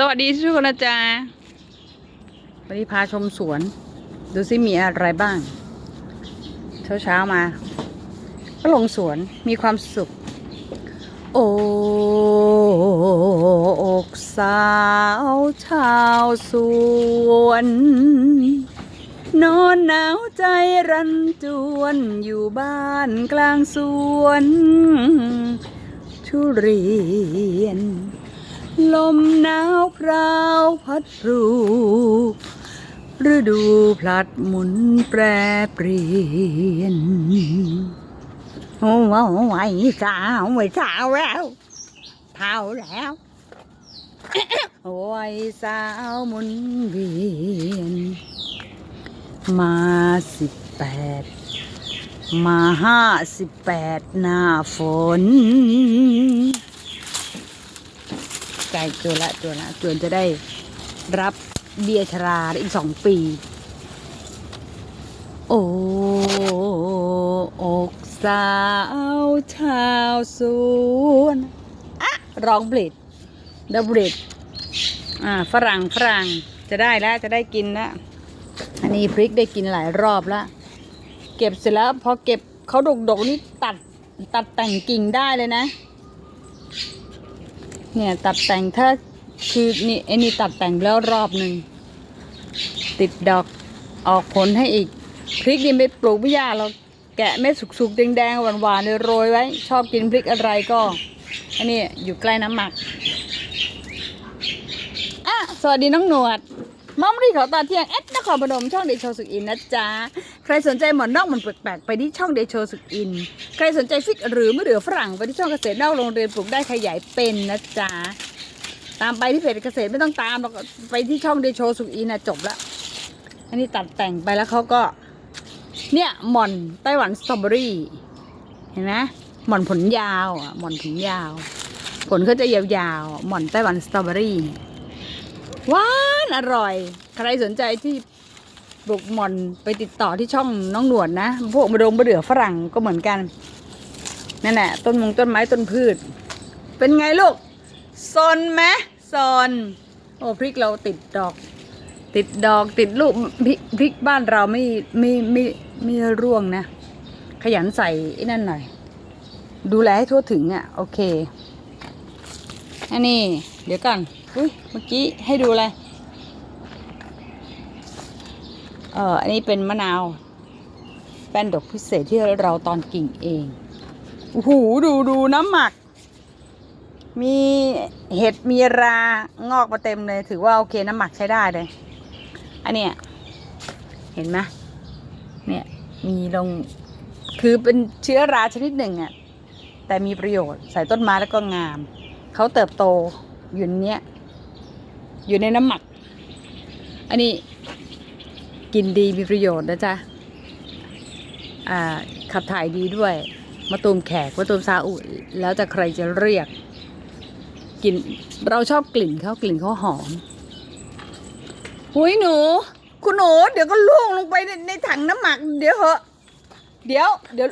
สวัสดีทุกคนนะจ๊ะวันนี้พาชมสวน ดูซิมีอะไรบ้าง เช้าเช้ามา ก็ลงสวนมีความสุข โอกสาวชาวสวน นอนหนาวใจรันจวนอยู่บ้านกลางสวน ทุเรียน ลมหนาวพราวพัดรูฤดูพลัดหมุนแปรเปลี่ยน โอ้โหไอ้สาวไอ้สาวแล้วเท่าแล้ว โอ้ยสาวหมุนเวียน มาสิบแปด มาห้าสิบแปดหน้าฝน ไก่จวละจวละจวนจะได้รับเบียร์ชราอีกสองปี โอ้อกสาวชาวสวนอะร้องบลิดดับบลิดอ่าฝรั่งฝรั่งจะได้แล้วจะได้กินแล้วอันนี้พริกได้กินหลายรอบแล้วเก็บเสร็จแล้วพอเก็บเขาดกๆนี่ตัดตัดแต่งกิ่งได้เลยนะ เนี่ยตัดแต่งถ้าคือนี่ไอ้นี่ตัดแต่งแล้วรอบหนึ่งติดดอกออกผลให้อีกพริกนี่ไม่ปลูกไม่ยากเราแกะเม็ดสุกๆแดงๆหวานๆเลยโรยไว้ ชอบกินพริกอะไรก็อันนี้อยู่ใกล้น้ำหมักอะสวัสดีน้องหนวด มอมรีขอตอนเที่ยงแอดนครพนมช่องเดโชสุกอินนะจ๊ะ ใครสนใจหมอนนอกหมันแปลกๆไปที่ช่องเดโชสุกอิน ใครสนใจฟิกหรือมะเดือฝรั่งไปที่ช่องเกษตรนอกโรงเรียนปลูกได้ขยายเป็นนะจ๊ะ ตามไปที่เพจเกษตรไม่ต้องตามหรอกไปที่ช่องเดโชสุกอินนะจบละอันนี้ตัดแต่งไปแล้วเขาก็ เนี่ยหม่อนไต้หวันสตรอเบอรี่ เห็นไหมหม่อนผลยาวอะหม่อนผลยาว ผลเขาจะยาวๆหม่อนไต้หวันสตรอเบอรี่ หวานอร่อย ใครสนใจที่ปลูกหม่อนไปติดต่อที่ช่องน้องหนวดนะ พวกมะดงมะเดื่อฝรั่งก็เหมือนกันนั่นแหละต้นมงต้นไม้ต้นพืช เป็นไงลูกซนไหมซนโอ้พริกเราติดดอก ติดดอกติดลูกพริกพริกบ้านเราไม่ไม่ไม่ไม่ร่วงนะ ขยันใส่ไอ้นั่นหน่อย ดูแลให้ทั่วถึงอะ โอเค อันนี้ เดี๋ยวก่อน อุ้ยเมื่อกี้ให้ดูอะไร เอออันนี้เป็นมะนาว แป้นดอกพิเศษที่เราตอนกิ่งเองโอ้โหดูดูน้ำหมัก มีเห็ดมีรางอกมาเต็มเลย ถือว่าโอเคน้ำหมักใช้ได้เลย อันเนี้ยเห็นไหมเนี่ยมีลงคือเป็นเชื้อราชนิดหนึ่งอะแต่มีประโยชน์ใส่ต้นไม้แล้วก็งาม เขาเติบโตอยู่ในเนี้ย อยู่ในน้ำหมัก อันนี้กินดีมีประโยชน์นะจ๊ะขับถ่ายดีด้วยมาตูมแขกมาตูมซาอุ แล้วแต่ใครจะเรียกกลิ่นเราชอบกลิ่นเขากลิ่นเขาหอมหุยหนู คุณหนู เดี๋ยวก็ล่วงลงไปในในถังน้ำหมัก เดี๋ยวเหอะ เดี๋ยว เดี๋ยว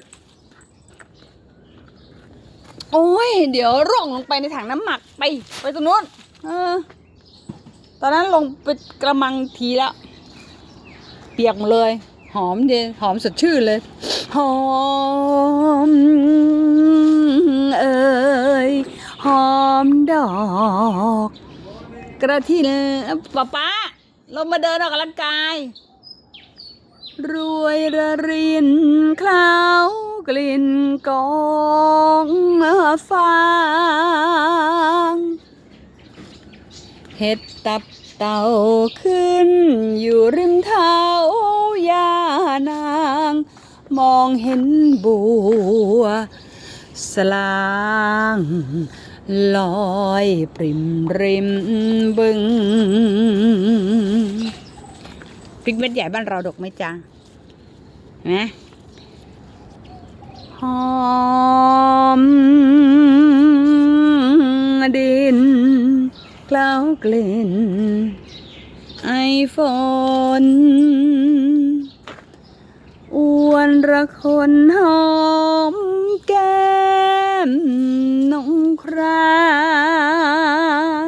โอ้ย เดี๋ยวร่วงลงไปในถังน้ำหมักไป ไปตรงนู้น เออ อนนั้นลงไปกระมังทีแล้วเปียกหมดเลย หอมเดหอมสดชื่นเลย หอม เอ่ยหอมดอก กระที่เนป้าป้าเรามาเดินออกกำลังกาย รวยระรินคลาวกลิ่นกองฟาง เห็ดตับเต่าขึ้น อยู่ริมเท้ายานาง มองเห็นบัว สลางลอยปริมริมบึงพริกเม็ดใหญ่บ้านเราดกไหมจ๊ะเห็นไหมหอม กลิ่นไอฝนอวนระคนหอมแก้มนงครา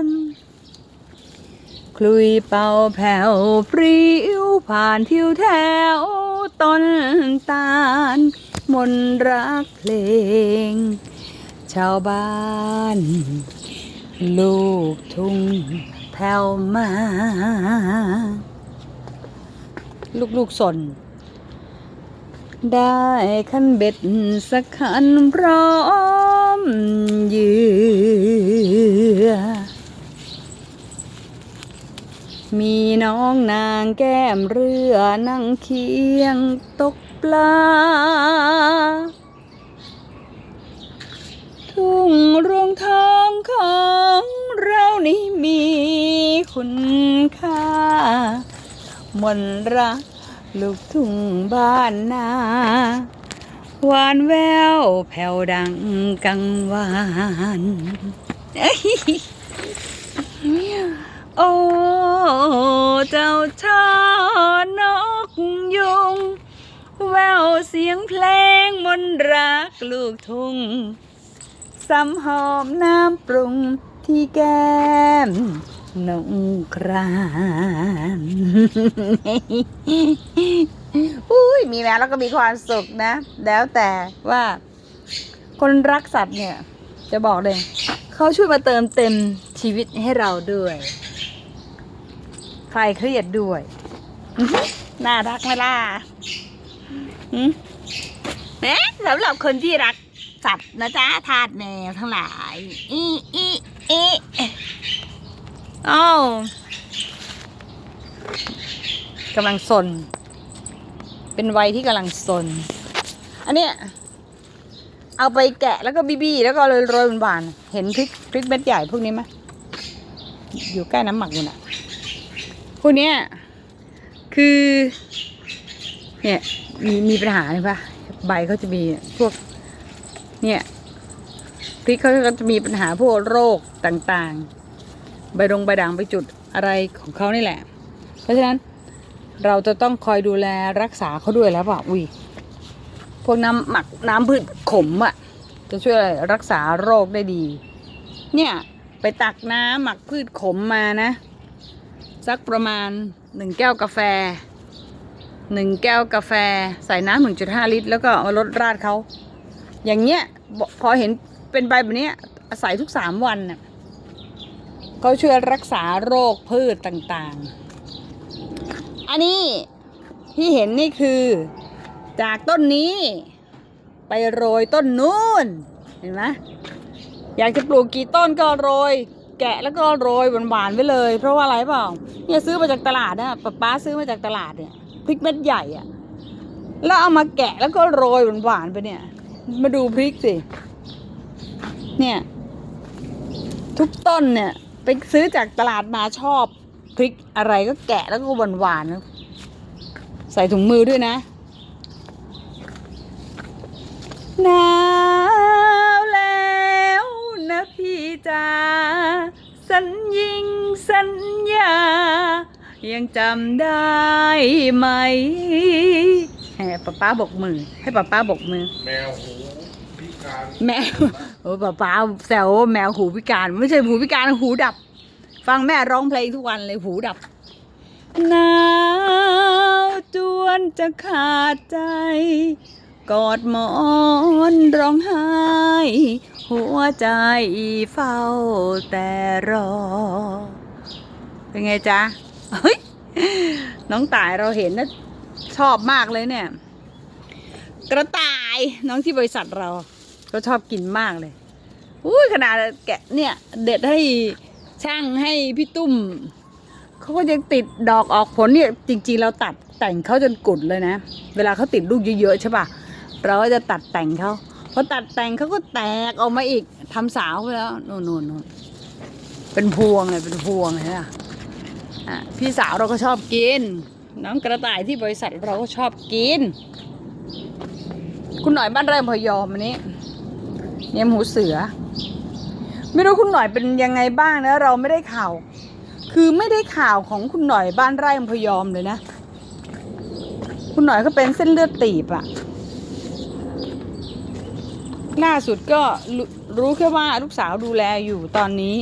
นคลุยเป่าแผ่วปริ้วผ่านทิวแถวต้นตาล มนรักเพลง ชาวบ้าน ลูกทุ่งแผ่วมา ลูกๆสน ได้ขันเบ็ดสักขันพร้อมเยือมีน้องนางแก้มเรือนั่งเคียงตกปลา ทุ่งรวงทองของเรา คุณค่ามนตรักลูกทุ่งบ้านนาหวานแววแผ่วดังกังวานโอ้เจ้าช่อนกยุง แววเสียงเพลงมนตรักลูกทุ่งสำหอมน้ำปรุงที่แก้ม นองครานอุ้ยมีแมวแล้วก็มีความสุขนะ แล้วแต่ว่าคนรักสัตว์เนี่ย จะบอกเลย เขาช่วยมาเติมเต็มชีวิตให้เราด้วย ใครเครียดด้วย น่ารักไหมล่ะเอ๊ะสำหรับคนที่รักสัตว์นะจ๊ะทาสแมวทั้งหลาย อีอีอี อ้าวกำลังสน เป็นวัยที่กำลังสน อันเนี้ยเอาไปแกะแล้วก็บีบีแล้วก็โรยโรยหวานๆเห็นพริกพริกเม็ดใหญ่พวกนี้ไหมอยู่ใกล้น้ำหมักอยู่น่ะพวกเนี้ยคือ เนี่ยมีมีปัญหาเลยปะใบเขาจะมีพวก เนี่ยพริกเขาก็จะมีปัญหาพวกโรคต่างๆ ใบดงใบด่างใบจุดอะไรของเขานี่แหละ เพราะฉะนั้นเราจะต้องคอยดูแลรักษาเขาด้วยแล้วเปล่าอุ้ยพวกน้ำหมักน้ำพืชขมอะ่ะ จะช่วยรักษาโรคได้ดี เนี่ยไปตักน้ำหมักพืชขมมานะ สักประมาณหนึ่งแก้วกาแฟหนึ่งแก้วกาแฟใส่น้ำหนึ่งจุดห้าลิตร แล้วก็มาลดราดเขาอย่างเงี้ยพอเห็นเป็นใบแบบเนี้ยอาศัยทุกสามวันน่ะ เขาช่วยรักษาโรคพืชต่างๆ อันนี้ที่เห็นนี่คือ จากต้นนี้ ไปโรยต้นนู้นเห็นไหมอยากจะปลูกกี่ต้นก็โรย แกะแล้วก็โรยหวานๆไว้เลย เพราะว่าอะไรเปล่าเนี่ยซื้อมาจากตลาดนะป๊าป๊าซื้อมาจากตลาดเนี่ยพริกเม็ดใหญ่อะแล้วเอามาแกะแล้วก็โรยหวานๆไปเนี่ย มาดูพริกสิเนี่ย ทุกต้นเนี่ย ไปซื้อจากตลาดมาชอบพริกอะไรก็แกะแล้วก็หวานๆนใส่ถุงมือด้วยนะหนาวแล้วนะพี่จ๋าสัญญิงสัญญา ยังจำได้ไหมแหมป้าป้าบกมือ ให้ป้าป้าบกมือแมวหู แมวโอ้ป้าป้าแซวแมวหูพิการ ไม่ใช่หูพิการหูดับ ฟังแม่ร้องเพลงทุกวันเลยหูดับหนาวจวนจะขาดใจ กอดหมอนร้องไห้ หัวใจเฝ้าแต่รอ เป็นไงจ๊ะเฮ้ยน้องต่ายเราเห็นนะชอบมากเลยเนี่ย กระต่ายน้องที่บริษัทเรา ก็ชอบกินมากเลยอุ้ยขนาดแกะเนี่ย เด็ดให้ช่างให้พี่ตุ้มเขาก็ยังติดดอกออกผลเนี่ยจริง ๆ เราตัดแต่งเขาจนกุดเลยนะ เวลาเขาติดลูกเยอะๆใช่ปะเราก็จะตัดแต่งเขาพอตัดแต่งเขาก็แตกออกมาอีกทำสาวไปแล้วนู่นนู่นนนเป็นพวงเลยเป็นพวงเลยอะพี่สาวเราก็ชอบกิน น้องกระต่ายที่บริษัทเราก็ชอบกิน คุณหน่อยบ้านไร่พยอมอันนี้ เนียมหูเสือ ไม่รู้คุณหน่อยเป็นยังไงบ้างนะ เราไม่ได้ข่าว คือไม่ได้ข่าวของคุณหน่อยบ้านไร่อพยอมเลยนะ คุณหน่อยก็เป็นเส้นเลือดตีบอะล่าสุดก็รู้รู้แค่ว่าลูกสาวดูแลอยู่ตอนนี้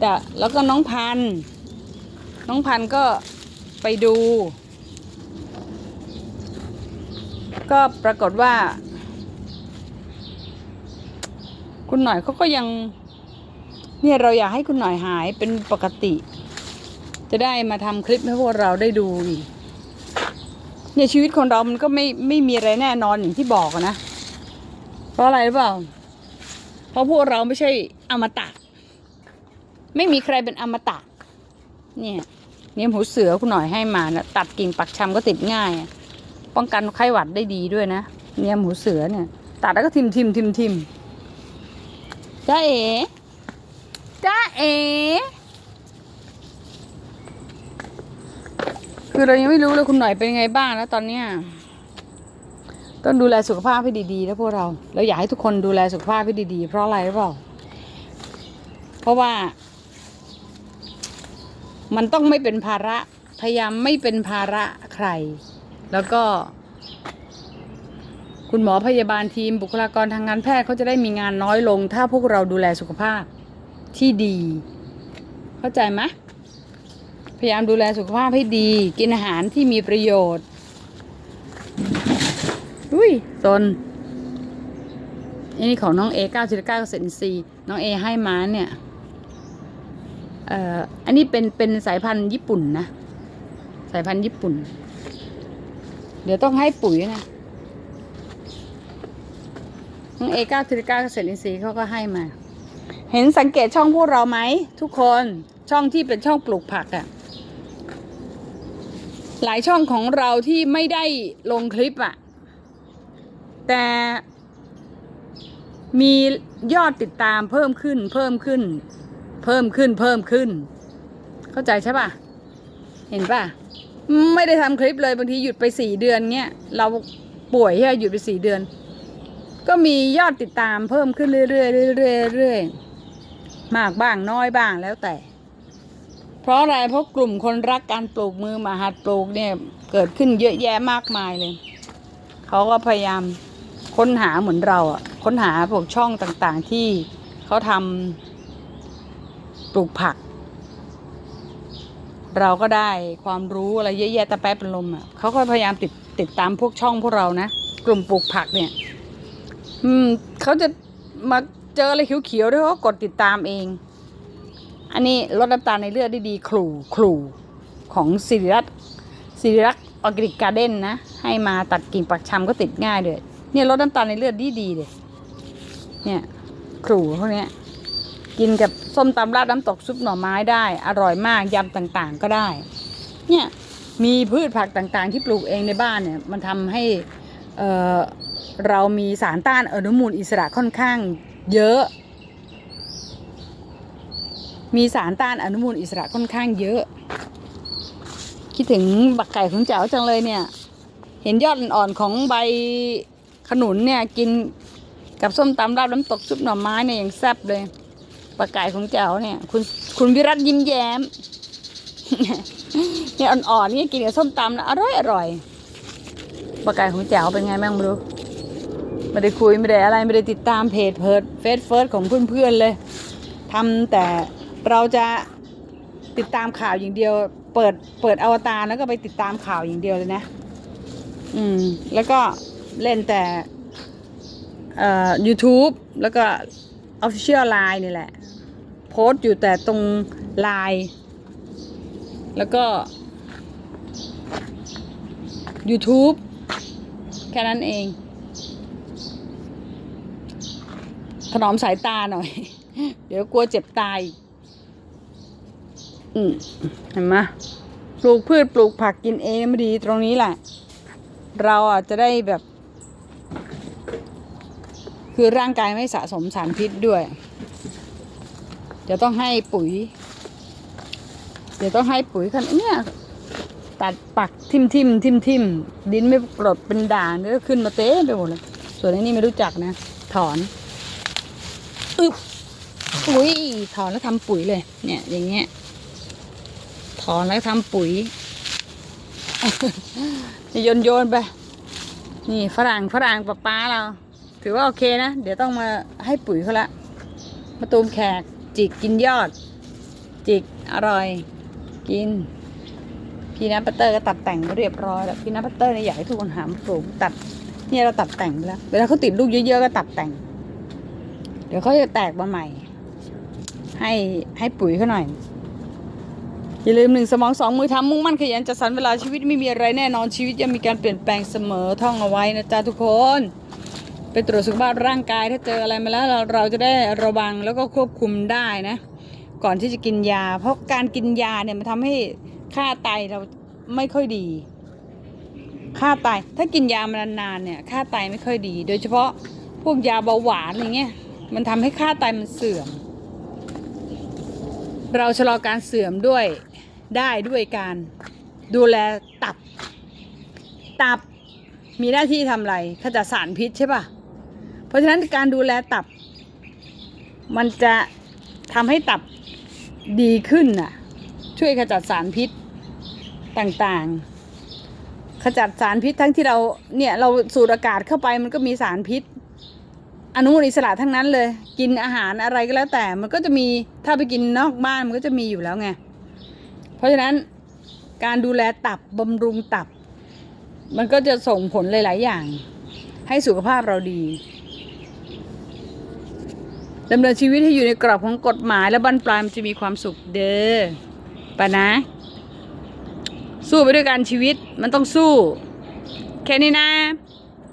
แต่แล้วก็น้องพัน น้องพันก็ไปดู ก็ปรากฏว่า คุณหน่อยเขาก็ยัง เนี่ยเราอยากให้คุณหน่อยหายเป็นปกติ จะได้มาทำคลิปให้พวกเราได้ดูอีกเนี่ยชีวิตคนเรามันก็ไม่ไม่มีอะไรแน่นอนอย่างที่บอกนะ เพราะอะไรหรือเปล่า เพราะพวกเราไม่ใช่อมตะ ไม่มีใครเป็นอมตะ เนี่ยเนี่ยหูเสือคุณหน่อยให้มานะตัดกิ่งปักชำก็ติดง่าย ป้องกันไข้หวัดได้ดีด้วยนะ เนี่ยหูเสือเนี่ย ตัดแล้วก็ทิมทิมทิมทิม จ้าเอ๋จ้าเอ๋คือเรายังไม่รู้เลยคุณหน่อยเป็นยังไงบ้างแล้วตอนเนี้ยต้องดูแลสุขภาพให้ดีๆนะพวกเรา เราอยากให้ทุกคนดูแลสุขภาพให้ดีๆ เพราะอะไรหรือเปล่า เพราะว่า มันต้องไม่เป็นภาระ พยายามไม่เป็นภาระใคร แล้วก็ คุณหมอพยาบาลทีมบุคลากรทางการแพทย์เขาจะได้มีงานน้อยลง ถ้าพวกเราดูแลสุขภาพที่ดี เข้าใจไหมพยายามดูแลสุขภาพให้ดี กินอาหารที่มีประโยชน์อุ้ยตนอันนี้ของน้องเอเก้าจุดเก้าเซนซีน้องเอให้มาเนี่ยเอ่ออันนี้เป็นเป็นสายพันธุ์ญี่ปุ่นนะ สายพันธุ์ญี่ปุ่น เดี๋ยวต้องให้ปุ๋ยนะ เอเก้าจุดเก้าเซนซีเขาก็ให้มา เห็นสังเกตช่องพวกเราไหม ทุกคนช่องที่เป็นช่องปลูกผักอะ่ะ หลายช่องของเราที่ไม่ได้ลงคลิปอะ่ะ แต่มียอดติดตามเพิ่มขึ้น เพิ่มขึ้น เพิ่มขึ้นเพิ่มขึ้น เข้าใจใช่ปะเห็นปะไม่ได้ทำคลิปเลยบางทีหยุดไปสี่เดือนเงี้ยเราป่วยใช่หยุดไปสี่เดือน ก็มียอดติดตามเพิ่มขึ้นเรื่อยๆเรื่อยๆเรื่อยๆมากบ้างน้อยบ้างแล้วแต่ เพราะอะไรเพราะกลุ่มคนรักการปลูกมือมาหัดปลูกเนี่ยเกิดขึ้นเยอะแยะมากมายเลย เขาก็พยายามค้นหาเหมือนเราอะค้นหาพวกช่องต่างๆที่เขาทำปลูกผัก เราก็ได้ความรู้อะไรเยอะแยะต่แป๊บเป็นลมอะเขาก็พยายามติดติดตามพวกช่องพวกเรานะ กลุ่มปลูกผักเนี่ย อืมเขาจะมาเจออะไรเขียวๆด้วยเขากดติดตามเอง อันนี้ลดน้ำตาลในเลือดได้ดีครูครูของสิริรัตน์สิริรักษ์ออร์แกนิกการ์เด้นนะ ให้มาตัดกิ่งปักชำก็ติดง่ายเลยเนี่ยลดน้ำตาลในเลือดดีดีเลยเนี่ยครูพวกนี้กินกับส้มตำราดน้ำตกซุปหน่อไม้ได้ อร่อยมากยำต่างๆก็ได้ เนี่ยมีพืชผักต่างๆ ที่ปลูกเองในบ้านเนี่ย มันทำให้เอ่อ เรามีสารต้านอนุมูลอิสระค่อนข้างเยอะ มีสารต้านอนุมูลอิสระค่อนข้างเยอะ คิดถึงบักไก่ของเจ๋วจังเลยเนี่ย เห็นยอดอ่อนๆของใบขนุนเนี่ยกินกับส้มตำราดน้ำตกซุปหน่อไม้เนี่ยยังแซ่บเลยปลาไก่ของเจ๋วเนี่ย คุณคุณวิรัตยิ้มแย้มเนี่ยอ่อนๆนี่กินกับส้มตำนะอร่อยอร่อยปลาไก่ของเจ๋วเป็นไงบ้างไม่รู้ ไม่ได้คุยไม่ได้อะไรไม่ได้ติดตามเพจเพิร์ดเฟซเฟิร์สของเพื่อนๆเลยทำแต่เราจะติดตามข่าวอย่างเดียว เปิดเปิดอวตารแล้วก็ไปติดตามข่าวอย่างเดียวเลยนะ อืม แล้วก็เล่นแต่เอ่อ YouTube แล้วก็ Official Line นี่แหละ โพสต์อยู่แต่ตรง Line แล้วก็ YouTube แค่นั้นเอง ถนอมสายตาหน่อย เดี๋ยวกลัวเจ็บตาย อืมเห็นไหมปลูกพืชปลูกผักกินเองไม่ดีตรงนี้แหละ เราอะจะได้แบบ คือร่างกายไม่สะสมสารพิษด้วยเดี๋ยวต้องให้ปุ๋ย เดี๋ยวต้องให้ปุ๋ยคันเนี่ยตัดปักทิมทิมทิมทิมดินไม่กรดเป็นด่างแล้วก็ขึ้นมาเต้ไปหมดเลย ส่วนอันนี้ไม่รู้จักนะ ถอน อึบอุ้ยถอนแล้วทำปุ๋ยเลย เนี่ย อย่างเงี้ย ถอนแล้วทำปุ๋ยโยนโยนไป นี่ฝรั่งฝรั่งป้าป้าเรา ถือว่าโอเคนะ เดี๋ยวต้องมาให้ปุ๋ยเขาละมาตูมแขกจิกกินยอด จิกอร่อย กิน พี่นัทบัตเตอร์ก็ตัดแต่งไปเรียบร้อยแล้วพี่นัทบัตเตอร์เนี่ยอยากให้ทุกคนหามปลูกตัด เนี่ยเราตัดแต่งแล้วเวลาเขาติดลูกเยอะๆก็ตัดแต่ง เดี๋ยวเขาจะแตกมาใหม่ ให้ให้ปุ๋ยเขาหน่อย อย่าลืมหนึ่งสมองสองมือทำมุ่งมั่นขยันจัดสรรเวลาชีวิตไม่มีอะไรแน่นอนชีวิตยังมีการเปลี่ยนแปลงเสมอท่องเอาไว้นะจ๊ะทุกคน ไปตรวจสุขภาพร่างกายถ้าเจออะไรมาแล้วเราเราจะได้ระวังแล้วก็ควบคุมได้นะ ก่อนที่จะกินยา เพราะการกินยาเนี่ยมันทำให้ค่าไตเราไม่ค่อยดี ค่าไตถ้ากินยามานานๆเนี่ย ค่าไตไม่ค่อยดี โดยเฉพาะพวกยาเบาหวานอะไรเงี้ย มันทำให้ค่าไตมันเสื่อม เราชะลอการเสื่อมด้วยได้ด้วยการดูแลตับ ตับมีหน้าที่ทำอะไรขจัดสารพิษใช่ปะเพราะฉะนั้นการดูแลตับ มันจะทำให้ตับดีขึ้นน่ะ ช่วยขจัดสารพิษต่างๆ ขจัดสารพิษทั้งที่เราเนี่ยเราสูดอากาศเข้าไปมันก็มีสารพิษ อนุมูลอิสระทั้งนั้นเลย กินอาหารอะไรก็แล้วแต่มันก็จะมีถ้าไปกินนอกบ้านมันก็จะมีอยู่แล้วไง เพราะฉะนั้นการดูแลตับบำรุงตับ มันก็จะส่งผลหลาย ๆ อย่าง ให้สุขภาพเราดีดำเนินชีวิตให้อยู่ในกรอบของกฎหมายและบรรปลายมันจะมีความสุขเด้อปะนะ สู้ไปด้วยกันชีวิตมันต้องสู้ แค่นี้นะ